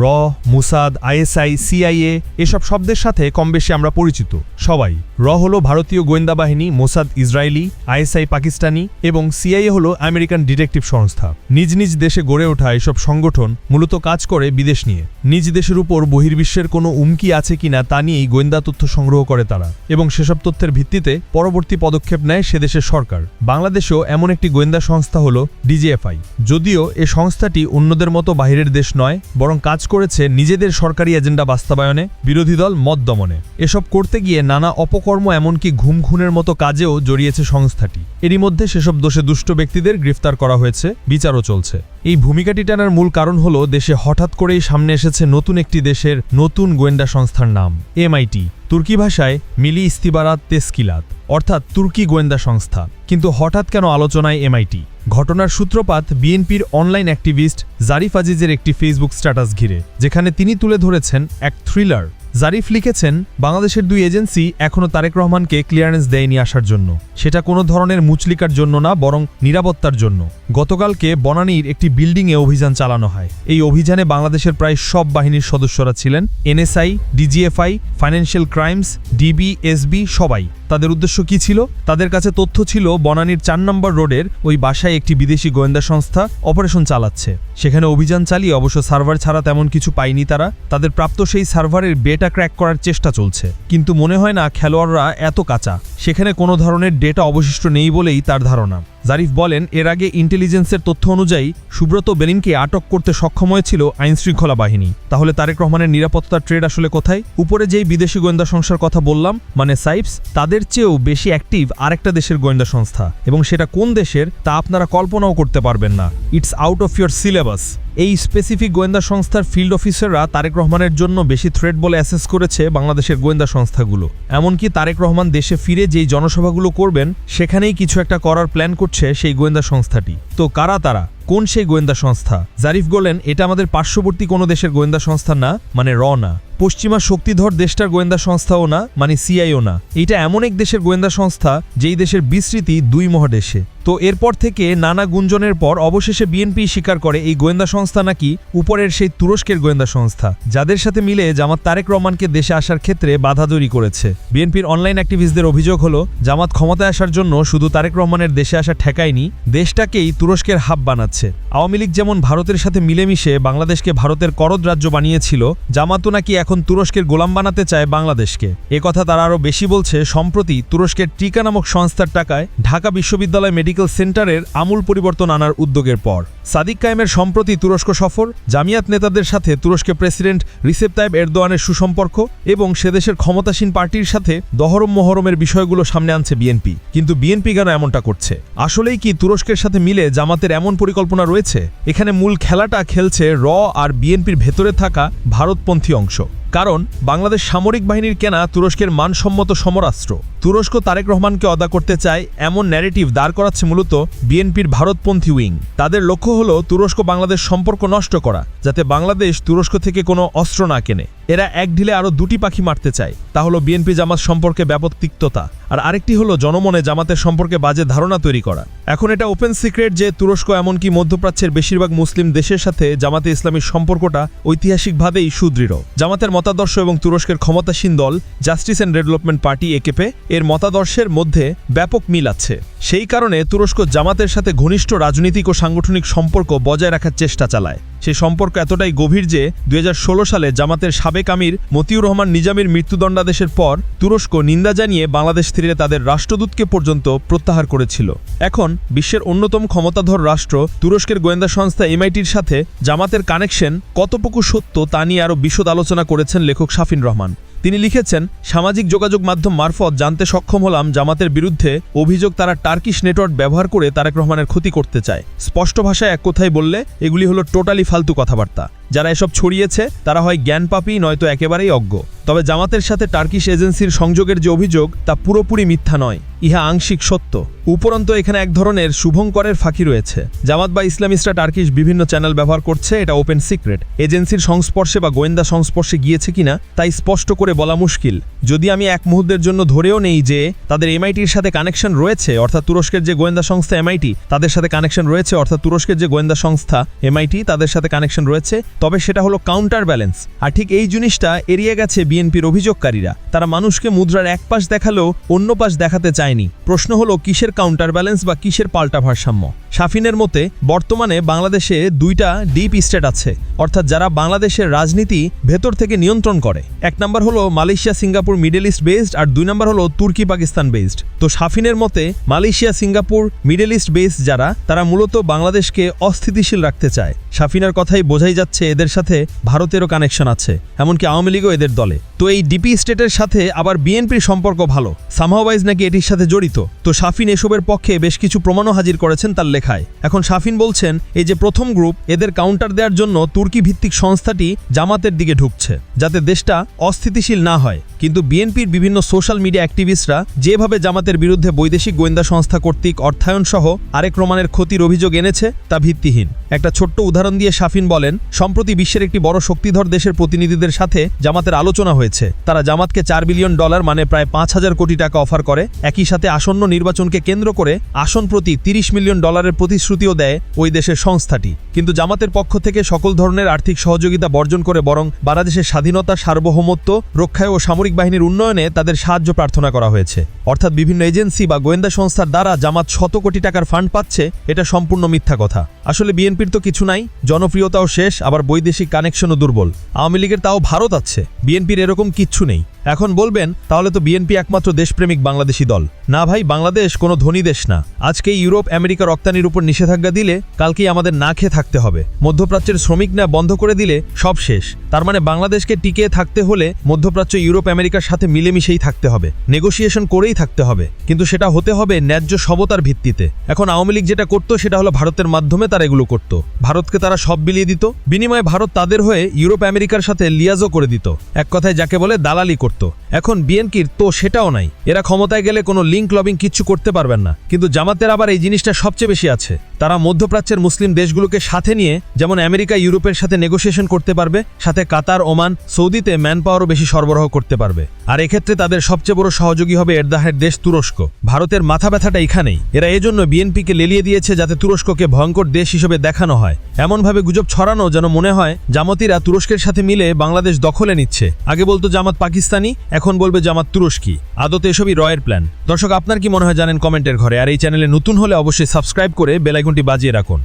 র, মুসাদ, ISI, CIA, এসব শব্দের সাথে কম বেশি আমরা পরিচিত। সবাই। র হলো ভারতীয় গোয়েন্দা বাহিনী, মোসাদ ইসরায়েলি আইএসআই পাকিস্তানি এবং সিআইএ হলো আমেরিকান ডিটেকটিভ সংস্থা। নিজ নিজ দেশে গড়ে ওঠা এসব সংগঠন মূলত কাজ করে বিদেশ নিয়ে। নিজ দেশের উপর বহির্বিশ্বের কোনো উমকি আছে কিনা তা নিয়েই গোয়েন্দা তথ্য সংগ্রহ করে তারা এবং সেসব তথ্যের ভিত্তিতে পরবর্তী পদক্ষেপ নেয় সে দেশের সরকার। বাংলাদেশেও এমন একটি গোয়েন্দা সংস্থা হল ডিজিএফআই। যদিও এ সংস্থাটি অন্যদের মতো বাইরের দেশ নয়, বরং কাজ করেছে নিজেদের সরকারি এজেন্ডা বাস্তবায়নে, বিরোধী দল মত দমনে। এসব করতে গিয়ে নানা অপকর্ম এমনকি ঘুম খুনের মতো কাজেও জড়িয়েছে সংস্থাটি। এরই মধ্যে সেসব দোষে দুষ্ট ব্যক্তিদের গ্রেফতার করা হয়েছে, বিচারও চলছে। এই ভূমিকাটি টানার মূল কারণ হল দেশে হঠাৎ করেই সামনে এসেছে নতুন একটি দেশের নতুন গোয়েন্দা সংস্থার নাম, এমআইটি। তুর্কি ভাষায় মিলি ইস্তিবারাত তেস্কিলাত, অর্থাৎ তুর্কি গোয়েন্দা সংস্থা। কিন্তু হঠাৎ কেন আলোচনায় এমআইটি? ঘটনার সূত্রপাত বিএনপির অনলাইন অ্যাক্টিভিস্ট জারিফ আজিজের একটি ফেসবুক স্ট্যাটাস ঘিরে, যেখানে তিনি তুলে ধরেছেন এক থ্রিলার। জারিফ লিখেছেন, বাংলাদেশের দুই এজেন্সি এখনও তারেক রহমানকে ক্লিয়ারেন্স দেয়নি আসার জন্য। সেটা কোনো ধরনের মুচলিকার জন্য না, বরং নিরাপত্তার জন্য। গতকালকে বনানীর একটি বিল্ডিংয়ে অভিযান চালানো হয়। এই অভিযানে বাংলাদেশের প্রায় সব বাহিনীর সদস্যরা ছিলেন। NSI, DGFI, financial crimes, DB, SB, সবাই। তাদের উদ্দেশ্য কি ছিল? তাদের কাছে তথ্য ছিল, বনানীর চার নম্বর রোডের ওই বাসায় একটি বিদেশি গোয়েন্দা সংস্থা অপারেশন চালাচ্ছে। সেখানে অভিযান চালিয়ে অবশ্য সার্ভার ছাড়া তেমন কিছু পায়নি তারা। তাদের প্রাপ্ত সেই সার্ভারের বেটা ক্র্যাক করার চেষ্টা চলছে। কিন্তু মনে হয় না খেলোয়াড়রা এত কাঁচা। সেখানে কোনো ধরনের ডেটা অবশিষ্ট নেই বলেই তার ধারণা। জারিফ বলেন, এর আগে ইন্টেলিজেন্সের তথ্য অনুযায়ী সুব্রত বেনিনকে আটক করতে সক্ষম হয়েছিল আইনশৃঙ্খলা বাহিনী। তাহলে তারেক রহমানের নিরাপত্তার ট্রেড আসলে কোথায়? উপরে যেই বিদেশি গোয়েন্দা সংস্থার কথা বললাম মানে সাইপস, তাদের চেয়েও বেশি অ্যাক্টিভ আরেকটা দেশের গোয়েন্দা সংস্থা। এবং সেটা কোন দেশের, তা আপনারা কল্পনাও করতে পারবেন না। It's out of your syllabus এই স্পেসিফিক গোয়েন্দা সংস্থার ফিল্ড অফিসাররা তারেক রহমানের জন্য বেশি থ্রেট বলে অ্যাসেস করেছে বাংলাদেশের গোয়েন্দা সংস্থাগুলো। এমনকি তারেক রহমান দেশে ফিরে যেই জনসভাগুলো করবেন, সেখানেই কিছু একটা করার প্ল্যান করছে সেই গোয়েন্দা সংস্থাটি। তো কারা তারা? কোন সেই গোয়েন্দা সংস্থা? জারিফ বলেন এটা আমাদের পার্শ্ববর্তী কোনো দেশের গোয়েন্দা সংস্থা না মানে র না। পশ্চিমা শক্তিধর দেশটার গোয়েন্দা সংস্থাও না মানে সিআইও না। এটা এমন এক দেশের গোয়েন্দা সংস্থা, যেই দেশের বিস্তৃতি দুই মহাদেশে। তো এরপর থেকে নানা গুঞ্জনের পর অবশেষে বিএনপি স্বীকার করে এই গোয়েন্দা সংস্থা নাকি উপরের সেই তুরস্কের গোয়েন্দা সংস্থা। যাদের সাথে মিলে জামাত তারেক রহমানকে দেশে আসার ক্ষেত্রে বাধা তৈরি করেছে। বিএনপির অনলাইন অ্যাক্টিভিস্টদের অভিযোগ হলো, জামাত ক্ষমতায় আসার জন্য শুধু তারেক রহমানের দেশে আসা ঠেকায়নি, দেশটাকেই তুরস্কের হাব বানাচ্ছে। আওয়ামী লীগ যেমন ভারতের সাথে মিলেমিশে বাংলাদেশকে ভারতের করদ রাজ্য বানিয়েছিল, জামাতও নাকি এখন তুরস্কের গোলাম বানাতে চায় বাংলাদেশকে। কথা তারা আরও বেশি বলছে, সম্প্রতি তুরস্কের টিকা নামক সংস্থার টাকায় ঢাকা বিশ্ববিদ্যালয় মেডিকেল সেন্টারের আমূল পরিবর্তন আনার উদ্যোগের পর। সাদিক কায়েমের সম্প্রতি তুরস্ক সফর, জামিয়াত নেতাদের সাথে তুরস্কের প্রেসিডেন্ট রিসেপ তাইব এরদোয়ানের সুসম্পর্ক এবং সেদেশের ক্ষমতাসীন পার্টির সাথে দহরম মহরমের বিষয়গুলো সামনে আনছে বিএনপি। কিন্তু বিএনপি কেন এমনটা করছে? আসলেই কি তুরস্কের সাথে মিলে জামাতের এমন পরিকল্পনা রয়েছে। এখানে মূল খেলাটা খেলছে র আর বিএনপির ভেতরে থাকা ভারতপন্থী অংশ। কারণ, বাংলাদেশ সামরিক বাহিনীর কেনা তুরস্কের মানসম্মত সমরাস্ত্র। তুরস্ক তারেক রহমানকে অদা করতে চায় এমন ন্যারেটিভ দাঁড় করাচ্ছে মূলত বিএনপির ভারতপন্থী উইং। তাদের লক্ষ্য হল তুরস্ক বাংলাদেশ সম্পর্ক নষ্ট করা, যাতে বাংলাদেশ তুরস্ক থেকে কোনো অস্ত্র না কেনে। এরা এক ঢিলে আরও দুটি পাখি মারতে চায়, তা হলো বিএনপি জামাত সম্পর্কে ব্যাপক তিক্ততা, আর আরেকটি হলো জনমনে জামাতের সম্পর্কে বাজে ধারণা তৈরি করা। এখন এটা ওপেন সিক্রেট যে তুরস্ক এমনকি মধ্যপ্রাচ্যের বেশিরভাগ মুসলিম দেশের সাথে জামাতে ইসলামীর সম্পর্কটা ঐতিহাসিকভাবেই সুদৃঢ়। জামাতের মতাদর্শ এবং তুরস্কের ক্ষমতাসীন দল justice and development party AKP এর মতাদর্শের মধ্যে ব্যাপক মিল আছে। সেই কারণে তুরস্ক জামাতের সাথে ঘনিষ্ঠ রাজনৈতিক ও সাংগঠনিক সম্পর্ক বজায় রাখার চেষ্টা চালায়। সেই সম্পর্ক এতটাই গভীর যে দুই হাজার ষোলো সালে জামাতের সাবেক আমির মতিউর রহমান নিজামের মৃত্যুদণ্ডাদেশের পর তুরস্ক নিন্দা জানিয়ে বাংলাদেশ থেকে তাদের রাষ্ট্রদূতকে পর্যন্ত প্রত্যাহার করেছিল। এখন বিশ্বের অন্যতম ক্ষমতাধর রাষ্ট্র তুরস্কের গোয়েন্দা সংস্থা এমআইটির সাথে জামাতের কানেকশন কতটুকু সত্য তা নিয়ে আরও বিশদ আলোচনা করেছেন লেখক শাফিন রহমান। তিনি লিখেছেন, সামাজিক যোগাযোগ মাধ্যম মারফত জানতে সক্ষম হলাম জামাতের বিরুদ্ধে অভিযোগ তারা টার্কিশ নেটওয়ার্ক ব্যবহার করে তারেক রহমানের ক্ষতি করতে চায়। স্পষ্ট ভাষায় এক কথায় বললে, এগুলি হলো টোটালি ফালতু কথাবার্তা। যারা এসব ছড়িয়েছে, তারা হয় জ্ঞান জ্ঞানপাপী নয়তো একেবারেই অজ্ঞ। তবে জামাতের সাথে টার্কিশ এজেন্সির সংযোগের যে অভিযোগ, তা পুরোপুরি মিথ্যা নয়, ইহা আংশিক সত্য। উপরন্তু এখানে এক ধরনের শুভঙ্করের ফাঁকি রয়েছে। জামাত বা ইসলামিস্টরা টার্কিশ বিভিন্ন চ্যানেল ব্যবহার করছে, এটা ওপেন সিক্রেট। এজেন্সির সংস্পর্শে বা গোয়েন্দা সংস্পর্শে গিয়েছে কিনা, তাই স্পষ্ট করে বলা মুশকিল। যদি আমি এক মুহূর্তের জন্য ধরেও নেই যে, তাদের এমআইটির সাথে কানেকশন রয়েছে, অর্থাৎ তুরস্কের যে গোয়েন্দা সংস্থা এমআইটি, তাদের সাথে কানেকশন রয়েছে, অর্থাৎ তুরস্কের যে গোয়েন্দা সংস্থা এমআইটি, তাদের সাথে কানেকশন রয়েছে তবে সেটা হলো কাউন্টার ব্যালেন্স আর ঠিক এই জিনিসটা এড়িয়ে গেছে বিএনপির অভিযোগকারীরা। তারা মানুষকে মুদ্রার এক পাশ দেখালেও অন্য পাশ দেখাতে চায়নি। প্রশ্ন হলো, কিসের কাউন্টার ব্যালেন্স বা কিসের পাল্টা ভারসাম্য? শাফিনের মতে, বর্তমানে বাংলাদেশে দুইটা ডিপ স্টেট আছে। অর্থাৎ যারা বাংলাদেশের রাজনীতি ভেতর থেকে নিয়ন্ত্রণ করে। এক নম্বর হলো Malaysia, Singapore, middle east based আর দুই নম্বর হলো তুর্কি, পাকিস্তান বেসড তো শাফিনের মতে, Malaysia, Singapore, middle east base যারা, তারা মূলত বাংলাদেশকে অস্থিতিশীল রাখতে চায়। শাফিনার কথাই বোঝাই যাচ্ছে এদের সাথে ভারতেরও কানেকশন আছে, এমনকি আওয়ামী লীগও এদের দলে। তো এই ডিপি স্টেটের সাথে আবার বিএনপির সম্পর্ক ভালো। সামহাওয়াইজ নাকি এটির সাথে জড়িত? তো শাফিন এসবের পক্ষে বেশ কিছু প্রমাণও হাজির করেছেন তার লেখায়। এখন শাফিন বলছেন, এই যে প্রথম গ্রুপ এদের কাউন্টার দেওয়ার জন্য তুর্কি ভিত্তিক সংস্থাটি জামাতের দিকে ঢুকছে, যাতে দেশটা অস্থিতিশীল না হয়। কিন্তু বিএনপির বিভিন্ন সোশ্যাল মিডিয়া অ্যাক্টিভিস্টরা যেভাবে জামাতের বিরুদ্ধে বৈদেশিক গোয়েন্দা সংস্থা কর্তৃক অর্থায়ন সহ আরেক প্রমাণের ক্ষতির অভিযোগ এনেছে, তা ভিত্তিহীন। একটা ছোট্ট উদাহরণ দিয়ে শাফিন বলেন, সম্প্রতি বিশ্বের একটি বড় শক্তিধর দেশের প্রতিনিধিদের সাথে জামাতের আলোচনা হয়েছে। তারা জামাতকে চার বিলিয়ন ডলার মানে প্রায় পাঁচ হাজার কোটি টাকা অফার করে। একই সাথে আসন্ন নির্বাচনকে কেন্দ্র করে আসন প্রতি তিরিশ মিলিয়ন ডলারের প্রতিশ্রুতিও দেয় ওই দেশের সংস্থাটি। কিন্তু জামাতের পক্ষ থেকে সকল ধরনের আর্থিক সহযোগিতা বর্জন করে বরং বাংলাদেশের স্বাধীনতা, সার্বভৌমত্ব, রক্ষায় ও সামরিক বাহিনীর উন্নয়নে তাদের সাহায্য প্রার্থনা করা হয়েছে। অর্থাৎ বিভিন্ন এজেন্সি বা গোয়েন্দা সংস্থার দ্বারা জামাত শত কোটি টাকার ফান্ড পাচ্ছে, এটা সম্পূর্ণ মিথ্যা কথা। আসলে বিএনপির তো কিছু নাই, জনপ্রিয়তাও শেষ, আবার বৈদেশিক কানেকশনও দুর্বল। আওয়ামী লীগের তাও ভারত আছে, বিএনপির এরকম কিচ্ছু নেই। এখন বলবেন, তাহলে তো বিএনপি একমাত্র দেশপ্রেমিক বাংলাদেশি দল। না ভাই, বাংলাদেশ কোনো ধনী দেশ না। আজকে ইউরোপ, আমেরিকা রপ্তানির উপর নিষেধাজ্ঞা দিলে কালকেই আমাদের না খেয়ে থাকতে হবে। মধ্যপ্রাচ্যের শ্রমিক না বন্ধ করে দিলে সব শেষ। তার মানে বাংলাদেশকে টিকে থাকতে হলে মধ্যপ্রাচ্য, ইউরোপ, আমেরিকার সাথে মিলেমিশেই থাকতে হবে। নেগোসিয়েশন করেই থাকতে হবে। কিন্তু সেটা হতে হবে ন্যায্য সবতার ভিত্তিতে। এখন আওয়ামী লীগ যেটা করতো, সেটা হলো ভারতের মাধ্যমে তারা এগুলো করত। ভারতকে তারা সব বিলিয়ে দিত। বিনিময়ে ভারত তাদের হয়ে ইউরোপ, আমেরিকার সাথে লিয়াজও করে দিত। এক কথায় যাকে বলে দালালি করত। এখন বিএনপির তো সেটাও নাই। এরা ক্ষমতায় গেলে কোনো লিঙ্ক লবিং কিচ্ছু করতে পারবেন না। কিন্তু জামাতের আবার এই জিনিসটা সবচেয়ে বেশি আছে। তারা মধ্যপ্রাচ্যের মুসলিম দেশগুলোকে সাথে নিয়ে, যেমন আমেরিকা, ইউরোপের সাথে নেগোসিয়েশন করতে পারবে, সাথে কাতার, ওমান, সৌদিতে ম্যান পাওয়ারও বেশি সরবরাহ করতে পারবে। আর এক্ষেত্রে তাদের সবচেয়ে বড় সহযোগী হবে এরদাহের দেশ তুরস্ক। ভারতের মাথা ব্যথাটা এখানেই। এরা এজন্য বিএনপিকে লেলিয়ে দিয়েছে যাতে তুরস্ককে ভয়ঙ্কর দেশ হিসেবে দেখানো হয়। এমনভাবে গুজব ছড়ানো যেন মনে হয়, জামাতিরা তুরস্কের সাথে মিলে বাংলাদেশ দখলে নিচ্ছে। আগে বলতো জামাত পাকিস্তানি, এখন বলবে জামাত তুরস্কি। আদতে এসবই রয়ের প্ল্যান। দর্শক, আপনার কি মনে হয় জানেন কমেন্টের ঘরে। আর এই চ্যানেলে নতুন হলে অবশ্যই সাবস্ক্রাইব করে বেলাইকনটি বাজিয়ে রাখুন।